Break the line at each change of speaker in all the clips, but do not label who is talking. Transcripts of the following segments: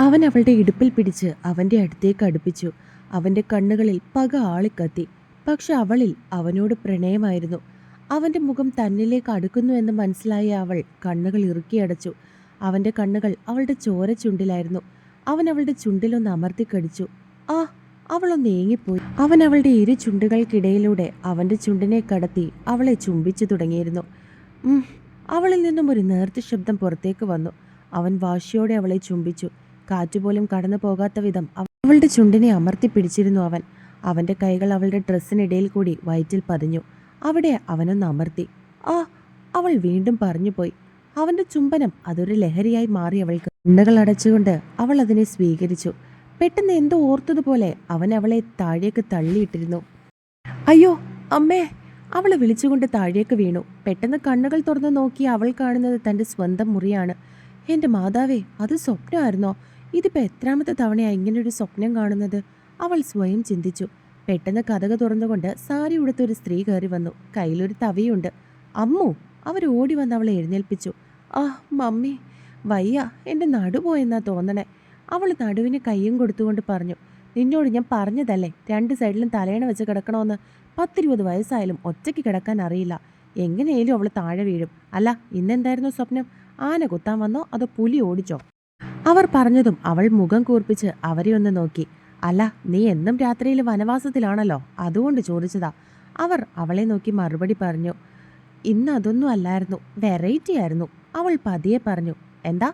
അവൻ അവളുടെ ഇടുപ്പിൽ പിടിച്ച് അവന്റെ അടുത്തേക്ക് അടുപ്പിച്ചു. അവന്റെ കണ്ണുകളിൽ പക ആളിക്കത്തി. പക്ഷെ അവളിൽ അവനോട് പ്രണയമായിരുന്നു. അവന്റെ മുഖം തന്നിലേക്ക് അടുക്കുന്നു എന്ന് മനസ്സിലായ അവൾ കണ്ണുകൾ ഇറുക്കിയടച്ചു അവന്റെ കണ്ണുകൾ അവളുടെ ചോര ചുണ്ടിലായിരുന്നു. അവൻ അവളുടെ ചുണ്ടിലൊന്ന് അമർത്തിക്കടിച്ചു ആ അവളൊന്ന് ഏങ്ങിപ്പോയി. അവൻ അവളുടെ ഇരു ചുണ്ടുകൾക്കിടയിലൂടെ അവന്റെ ചുണ്ടിനെ കടത്തി അവളെ ചുംബിച്ചു തുടങ്ങിയിരുന്നു. അവളിൽ നിന്നും ഒരു നേർത്ത ശബ്ദം പുറത്തേക്ക് വന്നു. അവൻ വാശിയോടെ അവളെ ചുംബിച്ചു. കാറ്റുപോലും കടന്നു പോകാത്ത വിധം അവ- അവളുടെ ചുണ്ടിനെ അമർത്തി പിടിച്ചിരുന്നു അവൻ. അവന്റെ കൈകൾ അവളുടെ ഡ്രസ്സിനിടയിൽ കൂടി വയറ്റിൽ പതിഞ്ഞു. അവിടെ അവനൊന്ന് അമർത്തി. ആ അവൾ വീണ്ടും പറഞ്ഞുപോയി. അവന്റെ ചുംബനം അതൊരു ലഹരിയായി മാറി അവൾക്ക്. കണ്ണുകൾ അടച്ചുകൊണ്ട് അവൾ അതിനെ സ്വീകരിച്ചു. പെട്ടെന്ന് എന്തോ ഓർത്തതുപോലെ അവൻ അവളെ താഴേക്ക് തള്ളിയിട്ടിരുന്നു. അയ്യോ അമ്മേ അവൾ വിളിച്ചുകൊണ്ട് താഴേക്ക് വീണു. പെട്ടെന്ന് കണ്ണുകൾ തുറന്നു നോക്കി അവൾ കാണുന്നത് തന്റെ സ്വന്തം മുറിയാണ്. എന്റെ മാതാവേ അത് സ്വപ്നമായിരുന്നോ? ഇതിപ്പോ എത്രാമത്തെ തവണയാണ് ഇങ്ങനൊരു സ്വപ്നം കാണുന്നത്? അവൾ സ്വയം ചിന്തിച്ചു. പെട്ടെന്ന് കഥക തുറന്നുകൊണ്ട് സാരി ഉടുത്ത ഒരു സ്ത്രീ കയറി വന്നു. കയ്യിലൊരു തവിയുണ്ട്. അമ്മു അവർ ഓടി വന്ന് അവളെ എഴുന്നേൽപ്പിച്ചു. ആ മമ്മി വയ്യ എന്റെ നടുപോയെന്നാ തോന്നണേ. അവൾ നടുവിന് കയ്യും കൊടുത്തുകൊണ്ട് പറഞ്ഞു. നിന്നോട് ഞാൻ പറഞ്ഞതല്ലേ രണ്ട് സൈഡിലും തലയണ വെച്ച് കിടക്കണമെന്ന് പത്തിരുപത് വയസ്സായാലും ഒറ്റയ്ക്ക് കിടക്കാൻ അറിയില്ല. എങ്ങനെയും അവൾ താഴെ വീഴും. അല്ല ഇന്നെന്തായിരുന്നു സ്വപ്നം? ആന കുത്താൻ വന്നോ അതോ പുലി ഓടിച്ചോ? അവർ പറഞ്ഞതും അവൾ മുഖം കൂർപ്പിച്ച് അവരെ ഒന്ന് നോക്കി. അല്ല നീ എന്നും രാത്രിയിൽ വനവാസത്തിലാണല്ലോ? അതുകൊണ്ട് ചോദിച്ചതാ. അവർ അവളെ നോക്കി മറുപടി പറഞ്ഞു. ഇന്ന് അതൊന്നും അല്ലായിരുന്നു വെറൈറ്റി ആയിരുന്നു. അവൾ പതിയെ പറഞ്ഞു. എന്താ?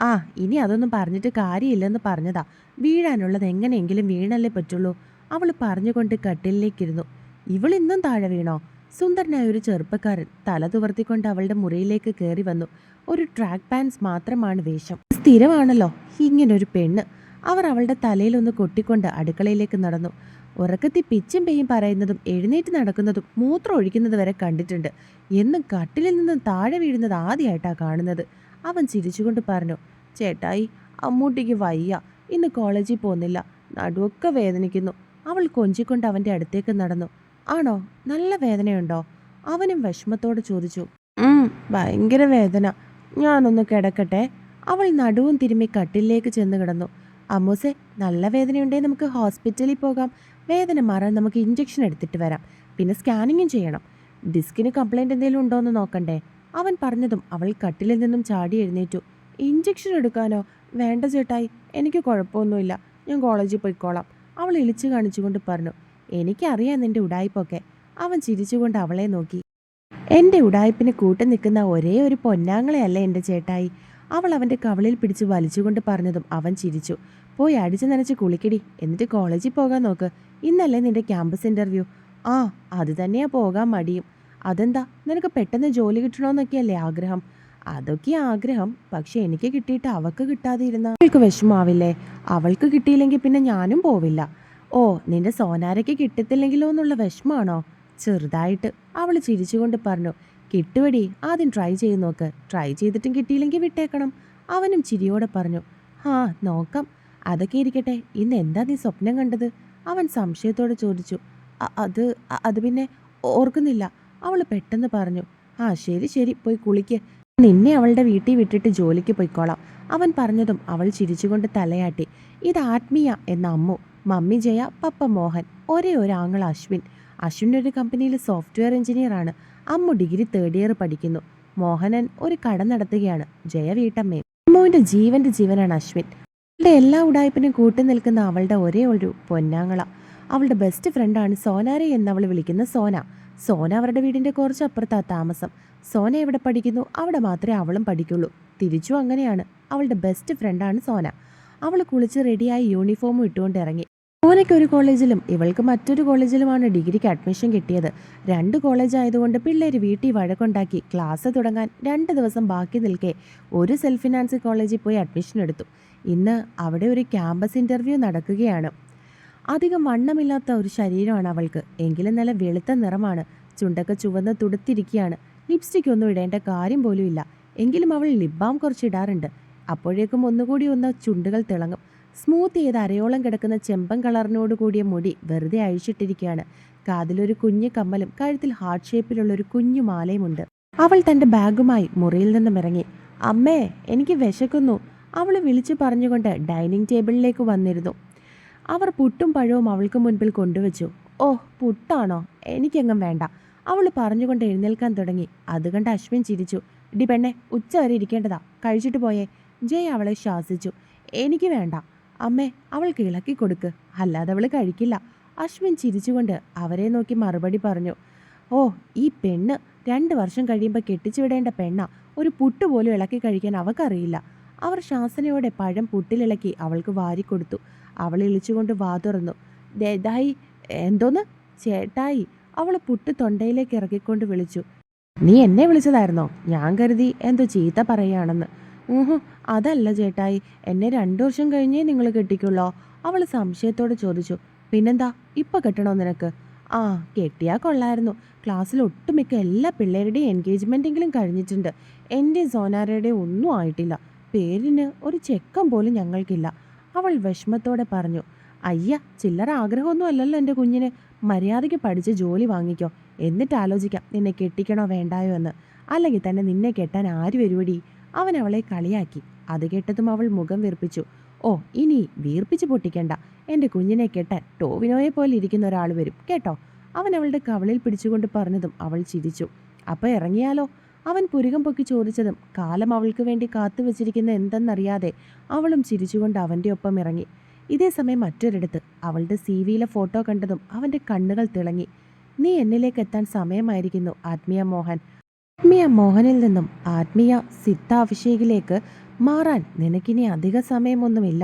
ആ ഇനി അതൊന്നും പറഞ്ഞിട്ട് കാര്യമില്ലെന്ന് പറഞ്ഞതാ. വീഴാനുള്ളത് എങ്ങനെയെങ്കിലും വീണല്ലേ പറ്റുള്ളൂ. അവൾ പറഞ്ഞുകൊണ്ട് കട്ടിലിലേക്കിരുന്നു. ഇവൾ ഇന്നും താഴെ വീണോ? സുന്ദരനായ ഒരു ചെറുപ്പക്കാരൻ തല തുവർത്തിക്കൊണ്ട് അവളുടെ മുറിയിലേക്ക് കയറി വന്നു. ഒരു ട്രാക്ക് പാൻസ് മാത്രമാണ് വേഷം. സ്ഥിരമാണല്ലോ. ഇങ്ങനൊരു പെണ്ണ്. അവർ അവളുടെ തലയിലൊന്ന് കൊട്ടിക്കൊണ്ട് അടുക്കളയിലേക്ക് നടന്നു. ഉറക്കത്തി പിച്ചും പെയ്യും പറയുന്നതും എഴുന്നേറ്റ് നടക്കുന്നതും മൂത്രം ഒഴിക്കുന്നത് വരെ കണ്ടിട്ടുണ്ട്. എന്നും കട്ടിലിൽ നിന്നും താഴെ വീഴുന്നത് ആദ്യമായിട്ടാണ് കാണുന്നത്. അവൻ ചിരിച്ചുകൊണ്ട് പറഞ്ഞു ചേട്ടായി അമ്മൂട്ടിക്ക് വയ്യ. ഇന്ന് കോളേജിൽ പോകുന്നില്ല. നടുവൊക്കെ വേദനിക്കുന്നു. അവൾ കൊഞ്ചിക്കൊണ്ട് അവന്റെ അടുത്തേക്ക് നടന്നു. ആണോ? നല്ല വേദനയുണ്ടോ? അവനും വിഷമത്തോടെ ചോദിച്ചു "ഉം, ഭയങ്കര വേദന. ഞാനൊന്ന് കിടക്കട്ടെ. അവൾ നടുവും തിരുമ്മി കട്ടിലേക്ക് ചെന്ന് കിടന്നു. അമ്മൂസെ നല്ല വേദനയുണ്ടേ. നമുക്ക് ഹോസ്പിറ്റലിൽ പോകാം. വേദന മാറാൻ നമുക്ക് ഇഞ്ചക്ഷൻ എടുത്തിട്ട് വരാം. പിന്നെ സ്കാനിങ്ങും ചെയ്യണം. ഡിസ്കിന് കംപ്ലൈന്റ് എന്തെങ്കിലും ഉണ്ടോ എന്ന് നോക്കണ്ടേ? അവൻ പറഞ്ഞതും അവൾ കട്ടിലിൽ നിന്നും ചാടി എഴുന്നേറ്റു. ഇഞ്ചക്ഷൻ എടുക്കാനോ? വേണ്ട ചേട്ടായി. എനിക്ക് കുഴപ്പമൊന്നുമില്ല. ഞാൻ കോളേജിൽ പോയിക്കോളാം. അവൾ ഇളിച്ചു കാണിച്ചുകൊണ്ട് പറഞ്ഞു. എനിക്കറിയാം നിന്റെ ഉടായ്പൊക്കെ. അവൻ ചിരിച്ചുകൊണ്ട് അവളെ നോക്കി. എന്റെ ഉടായ്പിന് കൂട്ടു നിൽക്കുന്ന ഒരേ ഒരു പൊന്നാങ്ങളെയല്ല എന്റെ ചേട്ടായി. അവൾ അവന്റെ കവളിൽ പിടിച്ച് വലിച്ചുകൊണ്ട് പറഞ്ഞതും അവൻ ചിരിച്ചു. പോയി അടിച്ചു നനച്ച് കുളിക്കടി. എന്നിട്ട് കോളേജിൽ പോകാൻ നോക്ക്. ഇന്നല്ലേ നിന്റെ ക്യാമ്പസ് ഇന്റർവ്യൂ ആ അത് തന്നെയാ പോകാൻ മടിയും. അതെന്താ? നിനക്ക് പെട്ടെന്ന് ജോലി കിട്ടണമെന്നൊക്കെയല്ലേ ആഗ്രഹം. അതൊക്കെ ആഗ്രഹം. പക്ഷെ എനിക്ക് കിട്ടിയിട്ട് അവൾക്ക് കിട്ടാതെ ഇരുന്ന അവൾക്ക് വിഷമാവില്ലേ? അവൾക്ക് കിട്ടിയില്ലെങ്കിൽ പിന്നെ ഞാനും പോവില്ല. ഓ നിന്റെ സോനാരയ്ക്ക് കിട്ടത്തില്ലെങ്കിലോ എന്നുള്ള വിഷമാണോ? ചെറുതായിട്ട്. അവൾ ചിരിച്ചുകൊണ്ട് പറഞ്ഞു. കിട്ടുവടി ആദ്യം ട്രൈ ചെയ്ത് നോക്ക്. ട്രൈ ചെയ്തിട്ടും കിട്ടിയില്ലെങ്കിൽ വിട്ടേക്കണം. അവനും ചിരിയോടെ പറഞ്ഞു ആ നോക്കാം. അതൊക്കെ ഇരിക്കട്ടെ. ഇന്ന് എന്താ നീ സ്വപ്നം കണ്ടത്? അവൻ സംശയത്തോടെ ചോദിച്ചു അത് അത് പിന്നെ ഓർക്കുന്നില്ല. അവൾ പെട്ടെന്ന് പറഞ്ഞു ആ ശരി ശരി പോയി കുളിക്ക്. നിന്നെ അവളുടെ വീട്ടിൽ വിട്ടിട്ട് ജോലിക്ക് പോയിക്കോളാം. അവൻ പറഞ്ഞതും അവൾ ചിരിച്ചുകൊണ്ട് തലയാട്ടി ഇത് ആത്മീയ എന്ന അമ്മു മമ്മി ജയ പപ്പ മോഹൻ ഒരേ ഒരു ആങ്ങൾ അശ്വിൻ. അശ്വിൻ ഒരു കമ്പനിയിൽ സോഫ്റ്റ്വെയർ എഞ്ചിനീയർ ആണ്. അമ്മു ഡിഗ്രി തേർഡ് ഇയർ പഠിക്കുന്നു. മോഹനൻ ഒരു കട നടത്തുകയാണ്. ജയ വീട്ടമ്മയും. അമ്മുവിന്റെ ജീവന്റെ ജീവനാണ് അശ്വിൻ. അവളുടെ എല്ലാ ഉടായ്പിനും കൂട്ടി നിൽക്കുന്ന അവളുടെ ഒരേ ഒരു പൊന്നാങ്ങള. അവളുടെ ബെസ്റ്റ് ഫ്രണ്ടാണ് സോനാരെ അവൾ വിളിക്കുന്ന സോന. സോന അവരുടെ വീടിന്റെ കുറച്ച് അപ്പുറത്താ താമസം. സോന എവിടെ പഠിക്കുന്നു? അവിടെ മാത്രമേ അവളും പഠിക്കുള്ളൂ. തിരിച്ചു അങ്ങനെയാണ്. അവളുടെ ബെസ്റ്റ് ഫ്രണ്ടാണ് സോന. അവൾ കുളിച്ച് റെഡിയായി യൂണിഫോമും ഇട്ടുകൊണ്ട് ഇറങ്ങി. സോനയ്ക്ക് ഒരു കോളേജിലും ഇവൾക്ക് മറ്റൊരു കോളേജിലുമാണ് ഡിഗ്രിക്ക് അഡ്മിഷൻ കിട്ടിയത്. രണ്ട് കോളേജ് ആയതുകൊണ്ട് പിള്ളേർ വീട്ടിൽ വഴക്കുണ്ടാക്കി ക്ലാസ് തുടങ്ങാൻ രണ്ട് ദിവസം ബാക്കി നിൽക്കെ ഒരു സെൽഫ് ഫിനാൻസ് കോളേജിൽ പോയി അഡ്മിഷൻ എടുത്തു. ഇന്ന് അവിടെ ഒരു ക്യാമ്പസ് ഇന്റർവ്യൂ നടക്കുകയാണ്. അധികം വണ്ണമില്ലാത്ത ഒരു ശരീരമാണ് അവൾക്ക്. എങ്കിലും നല്ല വെളുത്ത നിറമാണ്. ചുണ്ടൊക്കെ ചുവന്ന് തുടുത്തിരിക്കുകയാണ്. ലിപ്സ്റ്റിക് ഒന്നും ഇടേണ്ട കാര്യം പോലും ഇല്ല എങ്കിലും അവൾ ലിബാം കുറച്ച് ഇടാറുണ്ട്. അപ്പോഴേക്കും ഒന്നുകൂടി ഒന്ന് ചുണ്ടുകൾ തിളങ്ങും. സ്മൂത്ത് ചെയ്ത് അരയോളം കിടക്കുന്ന ചെമ്പൻ കളറിനോട് കൂടിയ മുടി വെറുതെ അഴിച്ചിട്ടിരിക്കുകയാണ്. കാതിലൊരു കുഞ്ഞു കമ്മലും കഴുത്തിൽ ഹാർട്ട് ഷേപ്പിലുള്ള ഒരു കുഞ്ഞു മാലയുമുണ്ട്. അവൾ തന്റെ ബാഗുമായി മുറിയിൽ നിന്നും ഇറങ്ങി അമ്മേ എനിക്ക് വിശക്കുന്നു. അവൾ വിളിച്ചു പറഞ്ഞുകൊണ്ട് ഡൈനിങ് ടേബിളിലേക്ക് വന്നിരുന്നു. അവർ പുട്ടും പഴവും അവൾക്ക് മുൻപിൽ കൊണ്ടുവച്ചു. ഓ പുട്ടാണോ? എനിക്കെങ്ങും വേണ്ട അവൾ പറഞ്ഞുകൊണ്ട് എഴുന്നേൽക്കാൻ തുടങ്ങി. അത് കണ്ട് അശ്വിൻ ചിരിച്ചു. ഡി പെണ്ണെ ഉച്ച വരെ ഇരിക്കേണ്ടതാ. കഴിച്ചിട്ട് പോയേ. ജയ് അവളെ ശാസിച്ചു. എനിക്ക് വേണ്ട. അമ്മേ അവൾക്ക് ഇളക്കി കൊടുക്ക്. അല്ലാതെ അവൾ കഴിക്കില്ല. അശ്വിൻ ചിരിച്ചുകൊണ്ട് അവരെ നോക്കി മറുപടി പറഞ്ഞു. ഓ ഈ പെണ്ണ് രണ്ട് വർഷം കഴിയുമ്പോൾ കെട്ടിച്ചു വിടേണ്ട പെണ്ണ. ഒരു പുട്ട് പോലും ഇളക്കി കഴിക്കാൻ അവൾക്കറിയില്ല അവർ ശാസനയോടെ പഴം പുട്ടിലിളക്കി അവൾക്ക് വാരിക്കൊടുത്തു അവൾ ഇളിച്ചുകൊണ്ട് വാ തുറന്നു. ദേദായി എന്തോന്ന്? ചേട്ടായി അവൾ പുട്ട് തൊണ്ടയിലേക്ക് ഇറക്കിക്കൊണ്ട് വിളിച്ചു. നീ എന്നെ വിളിച്ചതായിരുന്നോ? ഞാൻ കരുതി എന്തോ ചീത്ത പറയാണെന്ന് ഊഹു അതല്ല ചേട്ടായി. എന്നെ രണ്ടു വർഷം കഴിഞ്ഞേ നിങ്ങൾ കെട്ടിക്കുള്ളോ? അവൾ സംശയത്തോടെ ചോദിച്ചു. പിന്നെന്താ? ഇപ്പൊ കെട്ടണോ നിനക്ക്? ആ കെട്ടിയാ കൊള്ളായിരുന്നു. ക്ലാസ്സിൽ ഒട്ടുമിക്ക എല്ലാ പിള്ളേരുടെയും എൻഗേജ്മെന്റെങ്കിലും കഴിഞ്ഞിട്ടുണ്ട്. എന്റെ സോനാരയുടെയും ഒന്നും ആയിട്ടില്ല. പേരിന് ഒരു ചെക്കം പോലും ഞങ്ങൾക്കില്ല. അവൾ വിഷമത്തോടെ പറഞ്ഞു. അയ്യ ചില്ലറ ആഗ്രഹമൊന്നും അല്ലല്ലോ എന്റെ കുഞ്ഞിന്. മര്യാദയ്ക്ക് പഠിച്ച് ജോലി വാങ്ങിക്കോ. എന്നിട്ട് ആലോചിക്കാം നിന്നെ കെട്ടിക്കണോ വേണ്ടായോ എന്ന്. അല്ലെങ്കിൽ തന്നെ നിന്നെ കെട്ടാൻ ആര് വരുവടി? അവൻ അവളെ കളിയാക്കി. അത് കേട്ടതും അവൾ മുഖം വീർപ്പിച്ചു. ഓ ഇനി വീർപ്പിച്ച് പൊട്ടിക്കണ്ട. എന്റെ കുഞ്ഞിനെ കെട്ടാൻ ടോവിനോയെ പോലെ ഇരിക്കുന്ന ഒരാൾ വരും. കേട്ടോ? അവൻ അവളുടെ കവളിൽ പിടിച്ചുകൊണ്ട് പറഞ്ഞതും അവൾ ചിരിച്ചു. അപ്പോൾ ഇറങ്ങിയാലോ? അവൻ പുരുകം പൊക്കി ചോദിച്ചതും കാലം അവൾക്ക് വേണ്ടി കാത്തു വെച്ചിരിക്കുന്ന എന്തെന്നറിയാതെ അവളും ചിരിച്ചുകൊണ്ട് അവന്റെ ഒപ്പം ഇറങ്ങി. ഇതേ സമയം മറ്റൊരിടത്ത് അവളുടെ സി വിയിലെ ഫോട്ടോ കണ്ടതും അവന്റെ കണ്ണുകൾ തിളങ്ങി. നീ എന്നിലേക്ക് എത്താൻ സമയമായിരിക്കുന്നു ആത്മീയ മോഹൻ. ആത്മീയ മോഹനിൽ നിന്നും ആത്മീയ സിദ്ധാഭിഷേകിലേക്ക് മാറാൻ നിനക്കിനി അധിക സമയമൊന്നുമില്ല.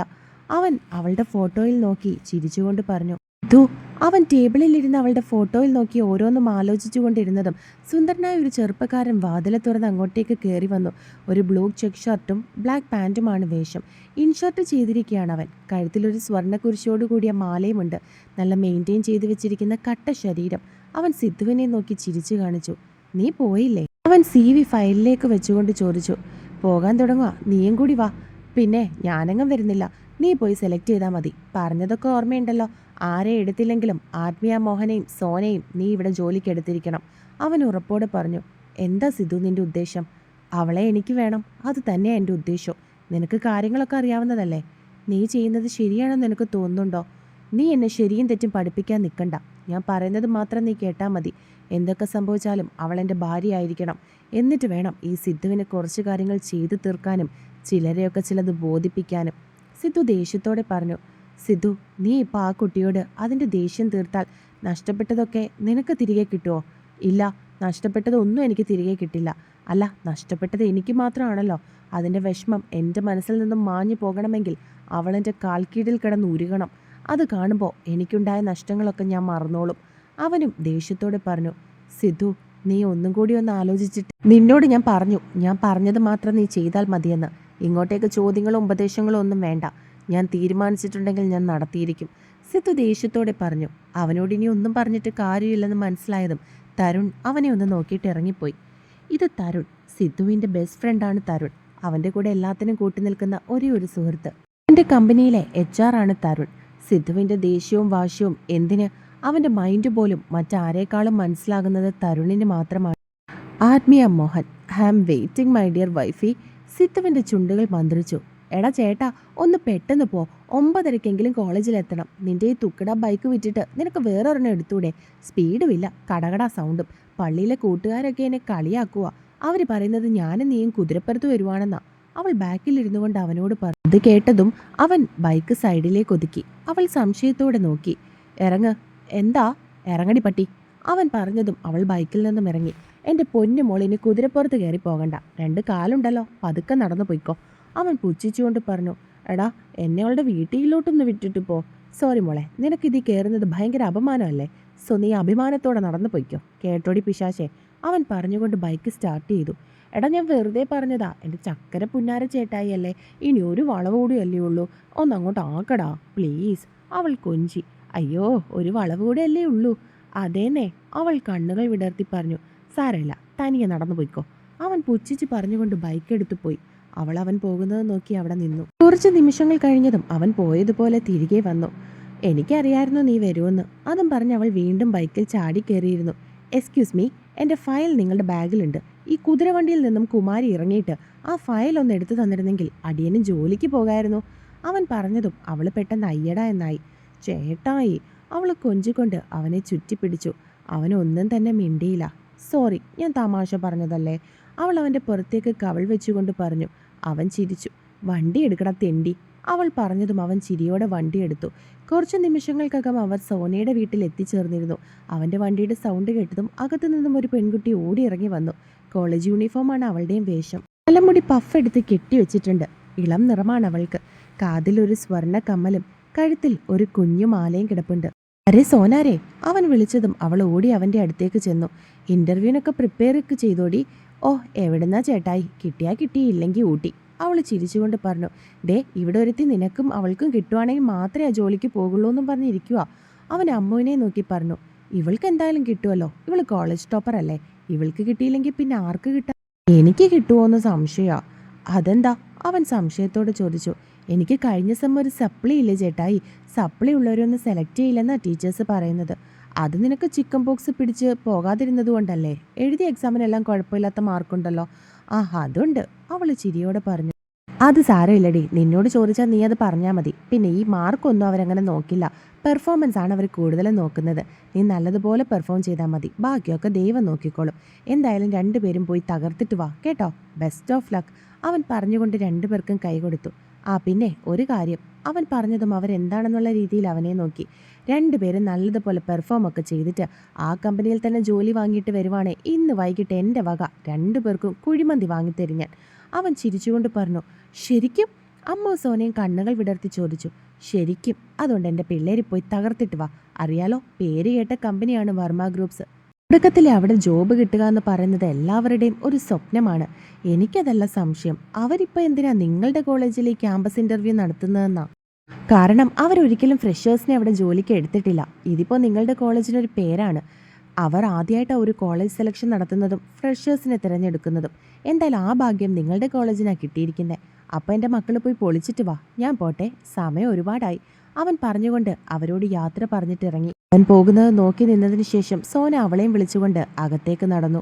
അവൻ അവളുടെ ഫോട്ടോയിൽ നോക്കി ചിരിച്ചുകൊണ്ട് പറഞ്ഞു ധു അവൻ ടേബിളിലിരുന്ന് അവളുടെ ഫോട്ടോയിൽ നോക്കി ഓരോന്നും ആലോചിച്ചുകൊണ്ടിരുന്നതും സുന്ദരനായ ഒരു ചെറുപ്പക്കാരൻ വാതിലെ തുറന്ന് അങ്ങോട്ടേക്ക് കയറി വന്നു. ഒരു ബ്ലൂ ചെക്ക് ഷർട്ടും ബ്ലാക്ക് പാന്റുമാണ് വേഷം. ഇൻഷർട്ട് ചെയ്തിരിക്കുകയാണ് അവൻ. കഴുത്തിലൊരു സ്വർണക്കുരിശോട് കൂടിയ മാലയുമുണ്ട് നല്ല മെയിന്റെയിൻ ചെയ്തു വെച്ചിരിക്കുന്ന കട്ട ശരീരം. അവൻ സിദ്ധുവിനെ നോക്കി ചിരിച്ചു കാണിച്ചു നീ പോയില്ലേ? അവൻ സി വി ഫയലിലേക്ക് വെച്ചുകൊണ്ട് ചോദിച്ചു പോകാൻ തുടങ്ങുക നീയും കൂടി വാ. പിന്നെ ഞാനെങ്ങും വരുന്നില്ല. നീ പോയി സെലക്ട് ചെയ്താൽ മതി. പറഞ്ഞതൊക്കെ ഓർമ്മയുണ്ടല്ലോ. ആരെ എടുത്തില്ലെങ്കിലും ആത്മീയ മോഹനെയും സോനയും നീ ഇവിടെ ജോലിക്ക് എടുത്തിരിക്കണം. അവൻ ഉറപ്പോടെ പറഞ്ഞു എന്താ സിധു നിന്റെ ഉദ്ദേശം? അവളെ എനിക്ക് വേണം. അത് തന്നെയാണ് എന്റെ ഉദ്ദേശം നിനക്ക് കാര്യങ്ങളൊക്കെ അറിയാവുന്നതല്ലേ? നീ ചെയ്യുന്നത് ശരിയാണെന്ന് നിനക്ക് തോന്നുന്നുണ്ടോ? നീ എന്നെ ശരിയും തെറ്റും പഠിപ്പിക്കാൻ നിൽക്കണ്ട ഞാൻ പറയുന്നത് മാത്രം നീ കേട്ടാൽ മതി. എന്തൊക്കെ സംഭവിച്ചാലും അവൾ എന്റെ ഭാര്യയായിരിക്കണം. എന്നിട്ട് വേണം ഈ സിദ്ധുവിന് കുറച്ച് കാര്യങ്ങൾ ചെയ്തു തീർക്കാനും ചിലരെയൊക്കെ ചിലത് ബോധിപ്പിക്കാനും. സിദ്ധു ദേഷ്യത്തോടെ പറഞ്ഞു സിദ്ധു നീ ഇപ്പോൾ ആ കുട്ടിയോട് അതിന്റെ ദേഷ്യം തീർത്താൽ നഷ്ടപ്പെട്ടതൊക്കെ നിനക്ക് തിരികെ കിട്ടുമോ ഇല്ല നഷ്ടപ്പെട്ടതൊന്നും എനിക്ക് തിരികെ കിട്ടില്ല. അല്ല നഷ്ടപ്പെട്ടത് എനിക്ക് മാത്രമാണല്ലോ. അതിന്റെ വിഷമം എന്റെ മനസ്സിൽ നിന്നും മാഞ്ഞു പോകണമെങ്കിൽ അവളെന്റെ കാൽക്കീഴിൽ കിടന്ന് ഉരുകണം. അത് കാണുമ്പോൾ എനിക്കുണ്ടായ നഷ്ടങ്ങളൊക്കെ ഞാൻ മറന്നോളും. അവനും ദേഷ്യത്തോടെ പറഞ്ഞു സിദ്ധു നീ ഒന്നും കൂടി ഒന്ന് ആലോചിച്ചിട്ട് നിന്നോട് ഞാൻ പറഞ്ഞു. ഞാൻ പറഞ്ഞത് മാത്രം നീ ചെയ്താൽ മതിയെന്ന്. ഇങ്ങോട്ടേക്ക് ചോദ്യങ്ങളോ ഉപദേശങ്ങളോ ഒന്നും വേണ്ട. ഞാൻ തീരുമാനിച്ചിട്ടുണ്ടെങ്കിൽ ഞാൻ നടത്തിയിരിക്കും. സിദ്ധു ദേഷ്യത്തോടെ പറഞ്ഞു അവനോട് ഇനി ഒന്നും പറഞ്ഞിട്ട് കാര്യമില്ലെന്ന് മനസ്സിലായതും തരുൺ അവനെ ഒന്ന് നോക്കിയിട്ട് ഇറങ്ങിപ്പോയി. ഇത് തരുൺ. സിദ്ധുവിന്റെ ബെസ്റ്റ് ഫ്രണ്ടാണ് തരുൺ. അവന്റെ കൂടെ എല്ലാത്തിനും കൂട്ടി നിൽക്കുന്ന ഒരേ ഒരു സുഹൃത്ത്. എന്റെ കമ്പനിയിലെ എച്ച് ആർ ആണ് തരുൺ. സിദ്ധുവിന്റെ ദേഷ്യവും വാശിയും എന്തിന് അവന്റെ മൈൻഡ് പോലും മറ്റാരേക്കാളും മനസ്സിലാകുന്നത് തരുണിന് മാത്രമാണ്. Athmiya Mohan I am waiting my dear wifey സിത്തുവിന്റെ ചുണ്ടുകൾ മന്ത്രിച്ചു. എടാ ചേട്ടാ ഒന്ന് പെട്ടെന്ന് പോ. ഒമ്പതരക്കെങ്കിലും കോളേജിലെത്തണം. നിന്റെ ഈ തുക്കട ബൈക്ക് വിറ്റിട്ട് നിനക്ക് വേറൊരെണ്ണം എടുത്തൂടെ. സ്പീഡുമില്ല കടകട സൗണ്ടും പള്ളിയിലെ കൂട്ടുകാരൊക്കെ എന്നെ കളിയാക്കുക അവർ പറയുന്നത് ഞാനും നീയും കുതിരപ്പുറത്ത് വരുവാണെന്നാ. അവൾ ബാക്കിലിരുന്നു കൊണ്ട് അവനോട് പറഞ്ഞു അത് കേട്ടതും അവൻ ബൈക്ക് സൈഡിലേക്ക് ഒതുക്കി. അവൾ സംശയത്തോടെ നോക്കി. ഇറങ്ങ് എന്താ? ഇറങ്ങടി പട്ടി. അവൻ പറഞ്ഞതും അവൾ ബൈക്കിൽ നിന്നും ഇറങ്ങി. എന്റെ പൊന്നു മോളിന് കുതിരപ്പുറത്ത് കയറി പോകണ്ട. രണ്ട് കാലുണ്ടല്ലോ. പതുക്കെ നടന്നു പോയിക്കോ. അവൻ പുച്ഛിച്ചുകൊണ്ട് പറഞ്ഞു എടാ എന്നെ അവളുടെ വീട്ടിലോട്ടൊന്ന് വിട്ടിട്ട് പോ. സോറി മോളെ നിനക്കിതി കയറുന്നത് ഭയങ്കര അപമാനമല്ലേ? സോ നീ അഭിമാനത്തോടെ നടന്നു പോയിക്കോ. കേട്ടോടി പിശാശേ. അവൻ പറഞ്ഞുകൊണ്ട് ബൈക്ക് സ്റ്റാർട്ട് ചെയ്തു. എടാ ഞാൻ വെറുതെ പറഞ്ഞതാ. എന്റെ ചക്കര പുന്നാര ചേട്ടായി അല്ലേ ഇനി ഒരു വളവ് കൂടിയല്ലേ ഉള്ളൂ. ഒന്ന് അങ്ങോട്ട് ആക്കടാ പ്ലീസ്. അവൾ കൊഞ്ചി. അയ്യോ ഒരു വളവ് കൂടെയല്ലേ ഉള്ളൂ. അതേന്നെ അവൾ കണ്ണുകൾ വിടർത്തി പറഞ്ഞു സാരമില്ല തനിയെ നടന്നു പോയിക്കോ. അവൻ പുച്ഛിച്ച് പറഞ്ഞുകൊണ്ട് ബൈക്ക് എടുത്തു പോയി. അവൾ അവൻ പോകുന്നത് നോക്കി അവിടെ നിന്നു. കുറച്ച് നിമിഷങ്ങൾ കഴിഞ്ഞതും അവൻ പോയതുപോലെ തിരികെ വന്നു. എനിക്കറിയായിരുന്നു നീ വരുമെന്ന്. അതും പറഞ്ഞ് അവൾ വീണ്ടും ബൈക്കിൽ ചാടി കയറിയിരുന്നു. എക്സ്ക്യൂസ് മീ എന്റെ ഫയൽ നിങ്ങളുടെ ബാഗിലുണ്ട്. ഈ കുതിരവണ്ടിയിൽ നിന്നും കുമാരി ഇറങ്ങിയിട്ട് ആ ഫയൽ ഒന്ന് എടുത്തു തന്നിരുന്നെങ്കിൽ അടിയനും ജോലിക്ക് പോകായിരുന്നു. അവൻ പറഞ്ഞതും അവൾ പെട്ടെന്ന് അയ്യട എന്നായി. ചേട്ടായി. അവൾ കൊഞ്ചിക്കൊണ്ട് അവനെ ചുറ്റിപ്പിടിച്ചു. അവനൊന്നും തന്നെ മിണ്ടിയില്ല. സോറി ഞാൻ തമാശ പറഞ്ഞതല്ലേ? അവൾ അവന്റെ പുറത്തേക്ക് കവൾ വെച്ചുകൊണ്ട് പറഞ്ഞു. അവൻ ചിരിച്ചു. വണ്ടി എടുക്കട തെണ്ടി. അവൾ പറഞ്ഞതും അവൻ ചിരിയോടെ വണ്ടി എടുത്തു. കുറച്ച് നിമിഷങ്ങൾക്കകം അവർ സോനയുടെ വീട്ടിൽ എത്തിച്ചേർന്നിരുന്നു. അവന്റെ വണ്ടിയുടെ സൗണ്ട് കേട്ടതും അകത്തു നിന്നും ഒരു പെൺകുട്ടി ഓടി ഇറങ്ങി വന്നു. കോളേജ് യൂണിഫോമാണ് അവളുടെയും വേഷം. തലമുടി പഫ് എടുത്ത് കെട്ടിവെച്ചിട്ടുണ്ട്. ഇളം നിറമാണ് അവൾക്ക്. കാതിലൊരു സ്വർണ കമ്മലും കഴുത്തിൽ ഒരു കുഞ്ഞു മാലയും കിടപ്പുണ്ട്. അരെ സോനാരെ അവൻ വിളിച്ചതും അവൾ ഓടി അവന്റെ അടുത്തേക്ക് ചെന്നു. ഇന്റർവ്യൂവിനൊക്കെ പ്രിപ്പയർ ഒക്കെ ചെയ്തോടി. ഓ എവിടെന്നാ ചേട്ടായി? കിട്ടിയാ കിട്ടി ഇല്ലെങ്കിൽ ഊട്ടി. അവൾ ചിരിച്ചുകൊണ്ട് പറഞ്ഞു. ദേ ഇവിടെ ഒരുത്തി നിനക്കും അവൾക്കും കിട്ടുവാണെങ്കിൽ മാത്രമേ ആ ജോലിക്ക് പോകുള്ളൂ എന്നും പറഞ്ഞിരിക്കുക അവൻ അമ്മുവിനെ നോക്കി പറഞ്ഞു. ഇവൾക്ക് എന്തായാലും കിട്ടുമല്ലോ ഇവൾ കോളേജ് ടോപ്പർ അല്ലേ. ഇവൾക്ക് കിട്ടിയില്ലെങ്കിൽ പിന്നെ ആർക്ക് കിട്ടാ? എനിക്ക് കിട്ടുമോ എന്ന് സംശയമാണ് അതെന്താ? അവൻ സംശയത്തോടെ ചോദിച്ചു. എനിക്ക് കഴിഞ്ഞ സമയം ഒരു സപ്ലി ഇല്ല ചേട്ടായി? സപ്ലി ഉള്ളവരൊന്നും സെലക്ട് ചെയ്യില്ലെന്നാണ് ടീച്ചേഴ്സ് പറയുന്നത്. അത് നിനക്ക് ചിക്കൻ ബോക്സ് പിടിച്ച് പോകാതിരുന്നത് കൊണ്ടല്ലേ? എഴുതിയ എക്സാമിനെല്ലാം കുഴപ്പമില്ലാത്ത മാർക്കുണ്ടല്ലോ ആ അതുണ്ട്. അവൾ ചിരിയോടെ പറഞ്ഞു. അത് സാരമില്ലടി. നിന്നോട് ചോദിച്ചാൽ നീ അത് പറഞ്ഞാൽ മതി. പിന്നെ ഈ മാർക്കൊന്നും അവരങ്ങനെ നോക്കില്ല. പെർഫോമൻസ് ആണ് അവർ കൂടുതലും നോക്കുന്നത്. നീ നല്ലതുപോലെ പെർഫോം ചെയ്താൽ മതി. ബാക്കിയൊക്കെ ദൈവം നോക്കിക്കോളും. എന്തായാലും രണ്ടുപേരും പോയി തകർത്തിട്ട് വാ. കേട്ടോ? ബെസ്റ്റ് ഓഫ് ലക്ക് അവൻ പറഞ്ഞുകൊണ്ട് രണ്ടുപേർക്കും കൈ കൊടുത്തു. ആ പിന്നെ ഒരു കാര്യം. അവൻ പറഞ്ഞതും അവരെന്താണെന്നുള്ള രീതിയിൽ അവനെ നോക്കി. രണ്ടുപേരും നല്ലതുപോലെ പെർഫോം ഒക്കെ ചെയ്തിട്ട് ആ കമ്പനിയിൽ തന്നെ ജോലി വാങ്ങിയിട്ട് വരുവാണേ. ഇന്ന് വൈകിട്ട് എന്റെ വക രണ്ടുപേർക്കും കുഴിമന്തി വാങ്ങിത്തരും ഞാൻ. അവൻ ചിരിച്ചുകൊണ്ട് പറഞ്ഞു ശരിക്കും? അമ്മ സോനയും കണ്ണുകൾ വിടർത്തി ചോദിച്ചു ശരിക്കും. അതുകൊണ്ട് എന്റെ പിള്ളേർ പോയി തകർത്തിട്ട് വാ. അറിയാലോ പേര് കേട്ട കമ്പനിയാണ് വർമ്മ ഗ്രൂപ്പ്സ്. തുടക്കത്തിൽ അവിടെ ജോബ് കിട്ടുക എന്ന് പറയുന്നത് എല്ലാവരുടെയും ഒരു സ്വപ്നമാണ്. എനിക്കതല്ല സംശയം. അവരിപ്പോൾ എന്തിനാ നിങ്ങളുടെ കോളേജിൽ ഈ ക്യാമ്പസ് ഇന്റർവ്യൂ നടത്തുന്നതെന്നാ? കാരണം അവരൊരിക്കലും ഫ്രഷേഴ്സിനെ അവിടെ ജോലിക്ക് എടുത്തിട്ടില്ല. ഇതിപ്പോൾ നിങ്ങളുടെ കോളേജിനൊരു പേരാണ്. അവർ ആദ്യമായിട്ട് ഒരു കോളേജ് സെലക്ഷൻ നടത്തുന്നതും ഫ്രഷേഴ്സിനെ തിരഞ്ഞെടുക്കുന്നതും. എന്തായാലും ആ ഭാഗ്യം നിങ്ങളുടെ കോളേജിനാണ് കിട്ടിയിരിക്കുന്നത് അപ്പോൾ എന്റെ മക്കൾ പോയി പൊളിച്ചിട്ട് വാ. ഞാൻ പോട്ടെ. സമയം ഒരുപാടായി. അവൻ പറഞ്ഞുകൊണ്ട് അവരോട് യാത്ര പറഞ്ഞിട്ട് ഇറങ്ങി അവൻ പോകുന്നത് നോക്കി നിന്നതിന് ശേഷം സോന അവളെയും വിളിച്ചുകൊണ്ട് അകത്തേക്ക് നടന്നു.